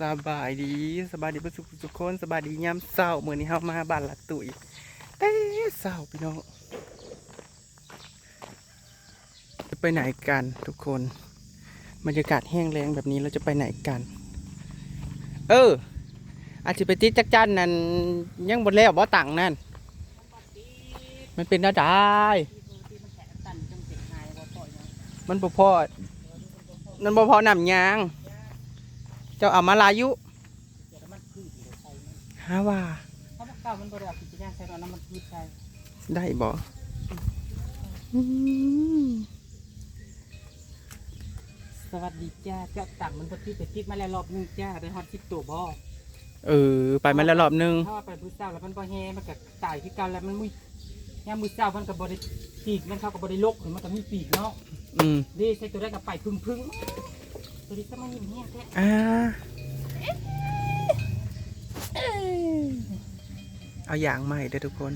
สบายดีสบายดีเพื่อนสุขทุกคนสบายดียามเศร้าเมื่อนี้เฮามาบ้านละตุ๋ยแต่เศร้าพี่น้องจะไปไหนกันทุกคนบรรยากาศแห้งแล้งแบบนี้เราจะไปไหนกัน เออ อาจจะไปติดจักจันนั่นยังบนแล้วบ่ตังนั่นมันเป็นได้ได้มันบ่พอนั่นบ่พอน้ำยางเจ้าเอามาลายุฮาว่าเขาบอกเก่ามันบริสุทธิ์กิจการใช้ตอนนั้นมันพืชใช้ได้บ่อืมสวัสดีจ้าเจ้าต่างมันพอที่ไปติดมาแล้วรอบหนึงจ้าได้ฮอตทิปตัวบ่เออ ไปมาแล้วรอบนึงถ้าว่าไปมือเศร้าแล้วมันบ่แฮมันก็ตายที่กันแล้วมันมุ้ยยามมือเศร้ามันก็บ่ได้ปีกมันเข้าก็บ่ได้ลกหรือมันก็มีปีกเนาะอืมดีใส่ตัวได้ก็ไปพึ่งพึ่ง ตัวนี้ก็มายิ้มแห้งแท้อ่าเอาอย่างใหม่เด้อทุกคน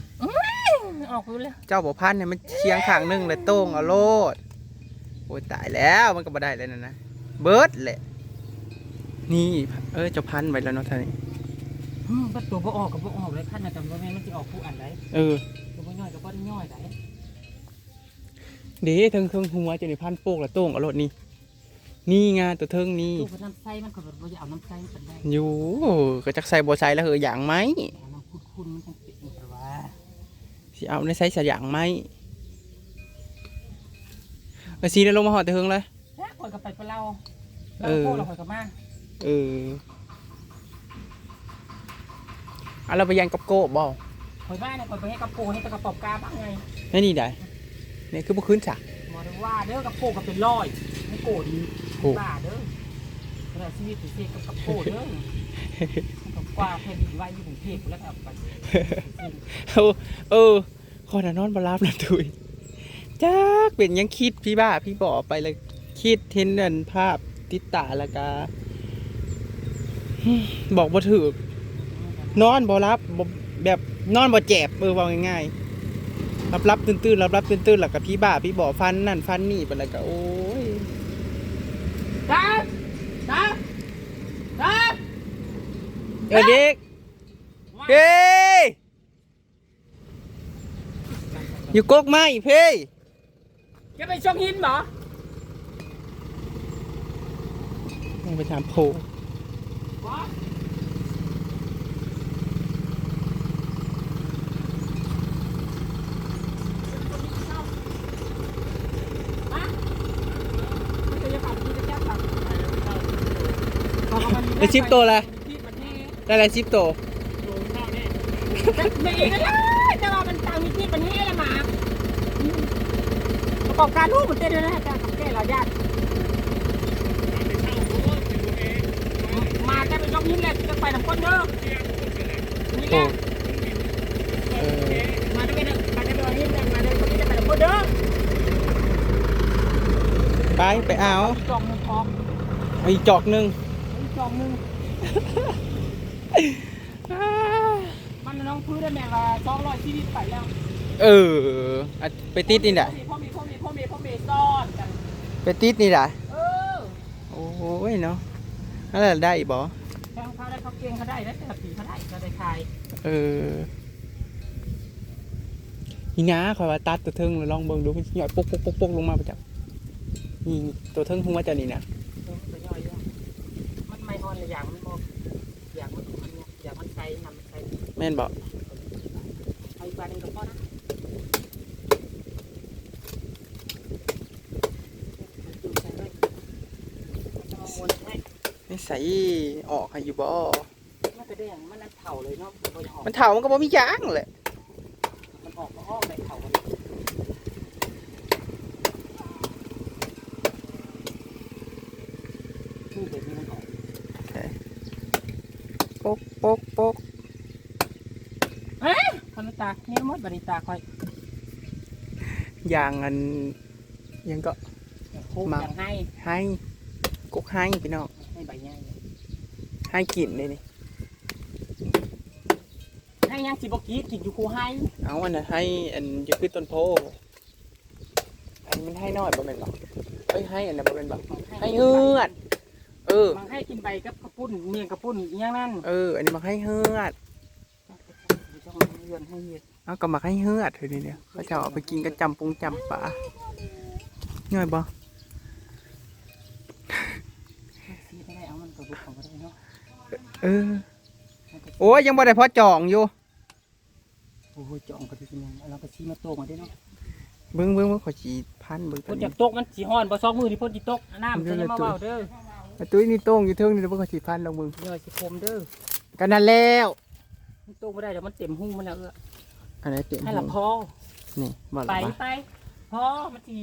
ออกรู้แล้วเจ้าบ่พันเนี่ยมันเชียงข้างหนึงเลยโต้งเอาโลดโอ้ยตายแล้วมันก็บ่ได้แล้วนั่นนะเบิร์ดแหละนี่เออเจ้าพันไว้แล้วเนาะท่านนี่อืมก็ตัวบ่ออกก็บ่ออกเลยพันน่ะจำบ่แม่นมันสิออกผู้อันใดเออ ตัวบ่ย่อยก็บ่ได้ย่อยไดเด้เทิงเทิงหัวเจะนี่พันโปกแล้วโต้งเอาโลดนี่ นี่ไงานตัวเทิงนี่ตัวน้ำใส่มันก็บ่บ่อยากเอาน้ำใส่มันเป็นได้อยู่ก็จักใส่บัใส่แล้วเหอะอย่างไหมเอาน้ำคุ้นๆมันจังเป็นแต่ว่าสิเอาในใส่สอย่างไหมเออซีได้ลงมาหอดแต่เฮิงเลยแล้วข่อยก็ไปกับเราเอเราอโคเราข่อยก็มาเออเอาเราไปยันกับโก้บ่ข่อยมาเนี่ยข่อยไปให้กระโปรงให้ตะกระป๋องกาบ้างไงนี่นี่ได้นี่คือบ่ขึ้นฉากหมอได้ว่าเด้อกระโปรงก็เป็นร้อยไม่โกรธดี โอ้บ้าเด้อขณะชีวิตถึงเสียกับกระโปรงเด้อกับกว่าแผ่นดินไหวอยู่กรุงเทพแล้วก็เอาไปเออเออขอน่ะนอนบ่รับแล้วตุยจักเป็นหยังคิดพี่บ้าพี่บ่ไปเลยคิดเห็นนั่นภาพติดตาแล้วก็บอกบ่ถูกนอนบ่รับบ่แบบนอนบ่แจบเออว่าง่ายๆรับรับตื่นตื่นรับรับตื่นตื่นแล้วก็พี่บ้าพี่บ่ฟันนั่นฟันนี่ไปแล้วก็โอ้ย จ้าจ้าจ้า เออเด็กเฮ้ยอยู่กกไม้เพ่จะไปช่องหินเหรอต้องไปถามโพวะฮะได้ชิปโตวแล้วที่ประเทศ ได้อะไรชิปโตวไม่เองก็ได้แต่ว่ามันตามมีที่ประเทศละหมาประกอบการรูปมันเต้นด้วยนะการกับแก้เราญาติมาจะเป็นยกนิ้วแหละจะไปทางคนเด้อนี่แหโอ้ละเออมาจะเป็นมาจะเป็นนิ้วแหละมาจะเป็นจะไปทางคนเด้อไปไปเอาจองหนึ่งพร้อมเอาอีกจอกหนึ่งจองหนึ่ง มันน้องพื้นได้แม่ว่าสองร้อยชีวิตไปแล้วเอออะไปติดนี่แหละพ่อมีพ่อมีพ่อมีพ่อมีซ่อนกันไปติดนี่แหละเออโอ้ยเนาะนั่นแหละได้บ่แทงเขาได้เขาเก่งเขาได้แล้วแต่ปีเขาได้ก็ได้ขายเออนี่นะขอยว่าตัดตัวเทิงแล้วลองเบิ่งดูมันหย่อยปุ๊กปุ๊กปุ๊กปุ๊กลงมาประจับนี่ตัวเทิงหัวเจะนี่นะเออมันจะย่อยอยู่มันไม่อ่อนเลยอย่างมันบอก อย่างมันมันเนี่ยอย่างมันใส่นำมันใส่แม่นบ่เอาอีกบานหนึงก็พอนะใส่ไว้เอามาวนให้ไม่ใส่ออกให้อยู่บ่มันจะได้อย่างมันนั่นเถ่าเลยเนาะมันบ่ได้ออกมันเถ่ามันก็บ่มียางแหละมันออกก็ออกในเถ่ากันนี่แบบนี้มันออก ปุ๊กปุ๊กปุ๊กเฮ้ยคนตาเนี่ยมดบริตาคอยยางอันยังก็คุกมา อย่างให้ให้กุกให้พี่น้องให้ใบใหญ่ให้กินเลยนี่ให้ยังสิบกีดกินอยู่คูให้เอาอันน่ะให้อันจะขึ้นต้นโพอันมันให้น้อยบ่แม่นบ่เอ้ยให้อันน่ะบ่แม่นบ่ให้เฮือดเออมันให้กินใบกับกระปุ้นเมียงกระปุ้นอหย่างนั้นเออ อันนี้มักให้เฮือดจ้องเรือนให้เฮ็ดเอาก็มักให้เฮือดเฮ้ยนี่เนี่ยเขาจะเอาไปกินกับจำปงจำปลาง่ายบ่ซีไม่ได้เอามันกระบุกของก็ได้เนาะเออ โอ้ยยังบ่ได้พอจองอยู่ โอ้โหจ่องก็ได้เป็นยังเราก็ซีมาโตกมาได้เนาะเบิ่งเบิ่งว่าขอจีพันเบิ่งพ่ตัวนจานี้กตกมันสีห้อนบ่ซอกมือที่พ่นจีตกน้ำจะยังมาเบาเด้อไอ้ ตุ้ยนี่โต้งอยู่เทิงนี่เดี๋ยวเบิ่งขอจีพันลงมึงย่อยสิคมเด้อกันนั่นแล้วมันโตไม่ได้เดี๋ยวมันเต็มหูมันแล้วเอออันไหนเต็มให้ละพอนี่บ่ไปละบ่ไปพอมันสิ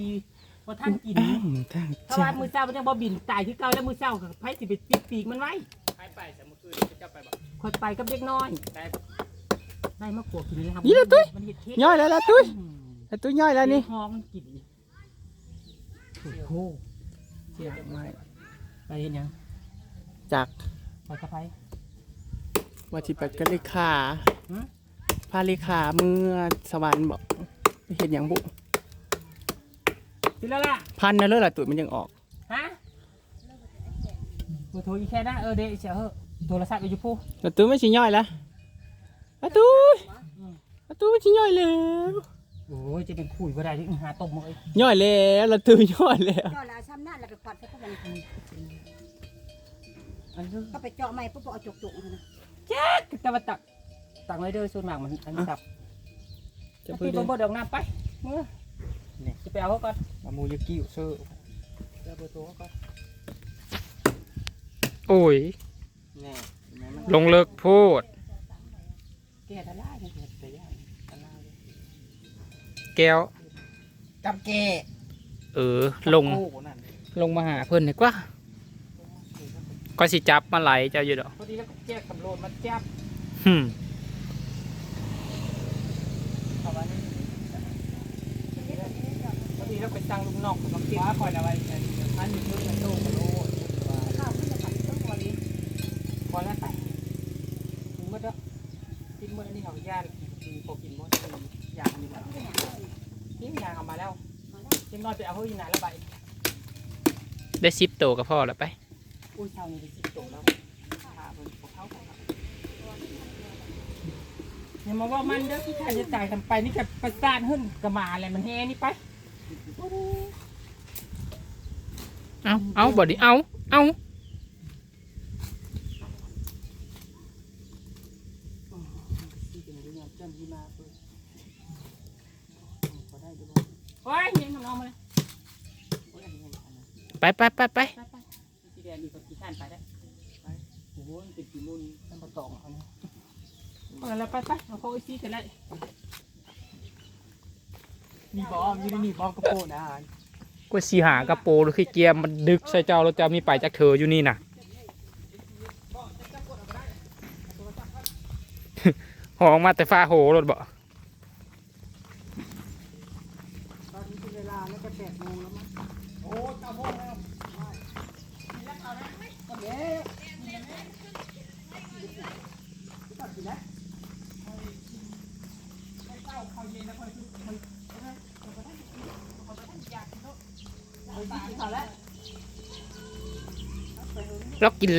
บ่ท่านกินอ้าวทางถ้าว่ามือเจ้ามันยังบ่บินตายคือเก่าแล้วมือเจ้าก็ไผสิไปปิดปีกมันไว้ไปไปแต่เมื่อคืนจะไปบอกคอยไปกับเด็กน้อยได้ได้มะกรูดกินเลยครับนี่ละตุ้ยมันเห็ดเค้กย่อยแล้วละตุ้ยอืมไอ้ตุ้ยย่อยแล้วนี่หอมมันกินโอ้โหเสียไปเห็นยังจากไปกับไผว่าที่ไปกันเลขาหือพาเลขาเมื่อสวรรค์บอกไปเห็นอย่างบุสิแล้วล่ะพันนะเลยล่ะตุ้ยมันยังออก ฮะเบอร์โทรอีกแค่นะเออเดี๋ยวเสียเหอะโทรศัพท์อยู่ผู้แล้วตุ้ยไม่ชิย่อยแล้วแล้วตุ้ยแล้วตุ้ยไม่ชิย่อยแล้ว โอ้ยจะเป็นคุยบ่ได้ที่หาตบมือย่อยแล้วแล้วตุ้ยย่อยแล้วเจาะแล้วซ้ำหน้าแล้วไปควัดใส่พวกมัน อันนี้ก็ไปเจาะใหม่ปุ๊บเอาจกจุกนะแต่ว่าตักตักไว้เด้อส่วนมากมันอันนี้ตับจะจะเพิ่ไปงเดินบ่ดอกน้ำไปมือนี่จะไปเอาเขาก่อนมามูยากิวเซอร์เดี๋ยวเบอร์โทรเขาก่อนโอ้ย แน่เห็นไหมมันลงเลิกพูดแก้ทลายนี่เห็ดแต่ย่างทลายแก้ว กับแกเออ ลง โอ้นั่นลงมาหาเพื่อนดีกว่า ก็สิจับมาไหลเจ้าอยู่ดอกพอดีแล้วก็แจ้สำโรวจมาจับหึมเอาไว้นี่พอดีแล้วไปตั้งลูกนอกมาเก็บคอยเอาไว้อันนี้อันนี้เพิ่งมาโตมาโลดข้าวมันจะผัดต้นตัวนี้พอแล้วไปกินหมดแล้วกินหมดอันนี้ของย่านกินพอกินหมดยางมีแล้วกินยางเอามาแล้วกินน้อยไปเอาเฮ้ยอยู่ไหนละใบได้ซิปโตวกับพ่อแล้วไป อุ้ยเช้านี้ไปสิบโตแล้วหาเบิ่งพวกเขาไปครับอย่ามาว่ามันเด้อที่ใครจะจ่ายทำไปนี่กับประสาทขึ้นกระหมาอะไรมันแห่นี่ไปเอาเอาบอดี้เอาเอาที่เป็นเรื่องเจ้าที่มาเพิ่นพอได้ดูโอ้ยเห็นของน้องมาเลยโอ้ยอันนี้อันนั้นไปไปไปไปไปไปสี แดงดีกว่าสีข้านไปได้ไปโอ้โหมันเป็นสีมุนมันประตองเขาเนี่ยเอาแล้วไปไปเอาเขาไอ้ซีกันเลยมีบอมอยู่ในนี่บอมกระโปรงนะก็สีหากระโปรงหรือขี้เกียมมันดึกใส่เจ้าแล้วเจ้ามีไปจากเธออยู่นี่น่ะหองมาแต่ฟ้าโหรถบ่ตอนนี้เป็นเวลาแล้วก็แปดโมงแล้วมั้งเรากินแล้ว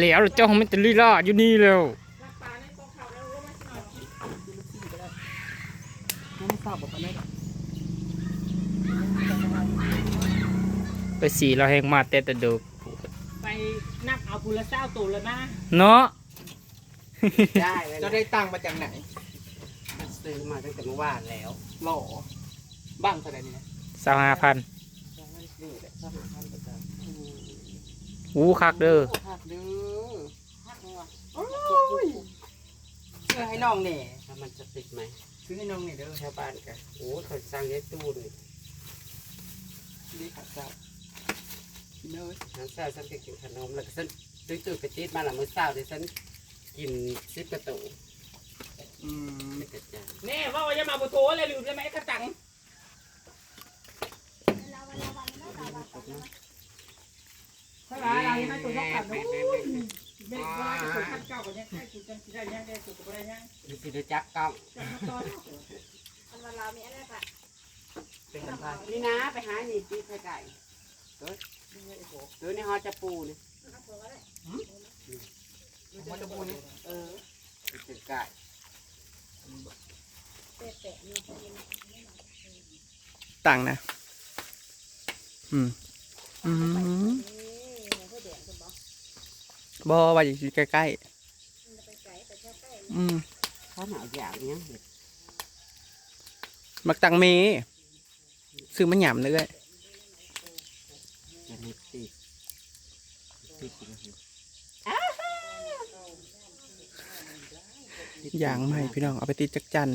แล้วเจ้าของมันจะลีลาอยู่นี่แล้วไปสีเราแหงมาแต่แต่เดึก นับเอาบุรเศร้าตัวแล้วนะเนาะ ได้จะได้ตังค์มาจากไหนซื้อมาตั้งแต่เมื่อวานแล้วหล่อบ้างเท่าไหร่เนี่ยสาวห้าพันนี่แหละชอบทานประจวูคักเด้อ หักเด้อำโอ้ยเชื่อให้น้องเนี่ยถ้ามันจะติดไหมซื้อให้น้องเนี่ยเด้อชาวบ้านกันโอ้เขาสร้างได้ตู้เลยดีขัดเจ้า กินเลยน้ำเช้าฉันก็กินขนมแล้วก็ฉันซื้อตู้ไปติดมาหลังมื้อเช้าเดี๋ยวฉันกินซิปกระตุกอืมไม่กระจายแน่ว่าว่าจะมาบุโตอะไรลืมได้ไหมกระตังถ้าเราเราให้ตัวยกขันโอ้ยไม่ได้ว่าจะตัวขันเก่ากันยังใกล้จุดจังสิได้ยังได้จุดก็ได้ยังดูสิดูจักกล้องจะมาต่ออันวันเรามีอะไรปะเป็นสัมภาษณ์นี่นะไปหาหนีตีไข่ไก่ ตัวตัวในฮอจะปูนี่มันจะบูนี่เออเป็นกายต่างนะอืมอืมบอว่าอยู่ใกล้ๆอืมเขาหนาวอย่างเนี้ยเห็ดมักตังเมซื้อมันหยำเลย จะไม่ติด ติดอยู่แล้วเห็ดอย่างใหม่พี่น้องเอาไปติดจักจัน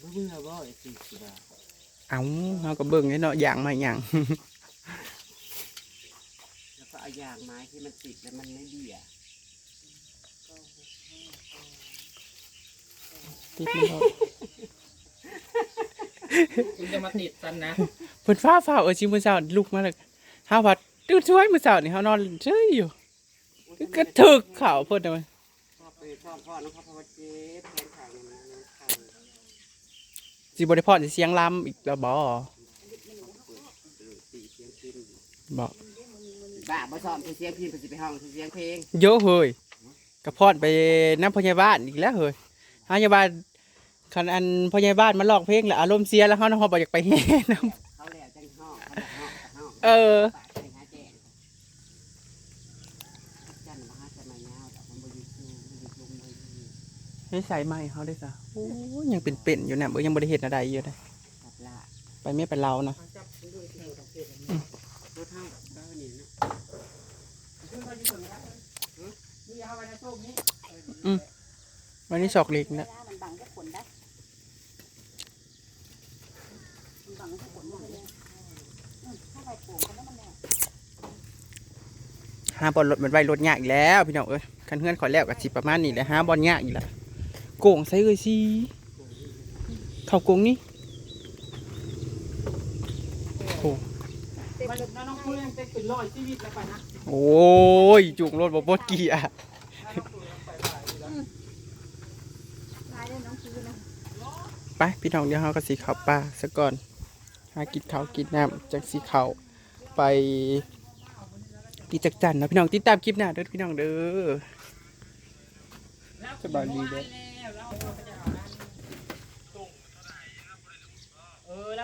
บ่เบื่อบ่ไอ้ติดสิบ่าเอาเอาก็เบิ่งไอ้เนาะอย่างใหม่อย่างแล้วก็เอายางไม้ที่มันติดแล้วมันไม่เบี่ยติดมันเนาะคุณจะมาติดกันนะเพิ่นฟ้าฟ้าเออชิมื้อเช้าลุกมาแล้วเฮาว่าตื่นช่วยมื้อเช้านี่เฮานอนเฉยอยู่คือกระถึกเขาเพิ่นน่ะมันพ่อไปพ่อพ่อน้องพ่อพ่อเจ็บแขนขาเนี่ยมันมันคันสิบ่ได้พอสิเสียงลำอีกแล้วบ่ตีเสียงพินบ่บ้าบ่ซ้อมเสียงพินไปสิไปห้องเสียงเพลงเยอะเฮ้ยกระพอดไปน้ำพยาบาลอีกแล้วเฮ้ยพยาบาลคันอันพยาบาลมาลอกเพลงแล้วอารมณ์เสียแล้วเฮาเนาะเฮาบ่อยากไปแห่น้เขาแให้ใส่ไม้เฮาได้ซะโอ้ยยังเป็นๆอยู่น่ะบ่ยังบ่ได้เฮ็ดอะไรอยู่เละไปไม่ไปเรานะรถเท่าเด้อนี่นะอาไว้ในตู้นี้วันนี้ศอกเล็กนะมันบังก็ขนได้มันบังก็ขนหมดเลยถ้าบโป่งก็แล้วมันแล้าบอลรถมันไวรถยากอีกแล้ว พี่น้องเอ้ยคันเฮือนขอยแล้วก็สิประมาณนี้แหละห้าบอลยากอีกแล้ว โก่งใส่เอ้ยสิเข้าโก่งนี่โอ้ยจุ๋มร้อยชีวิตแล้วไปนะโอ้ยจุงรถบ่บ่เกียร์ไปพี่น้องเดี๋ยวเฮาก็สิเข้าป่าซะก่อนหากินข้าวกินน้ำจากสิเข้าไปที่จักจันนะพี่น้องติดตามคลิปหน้าเด้อพี่น้องเด้อสบายดีเด้อแล้วเราจะ แล้วเอาไปจะ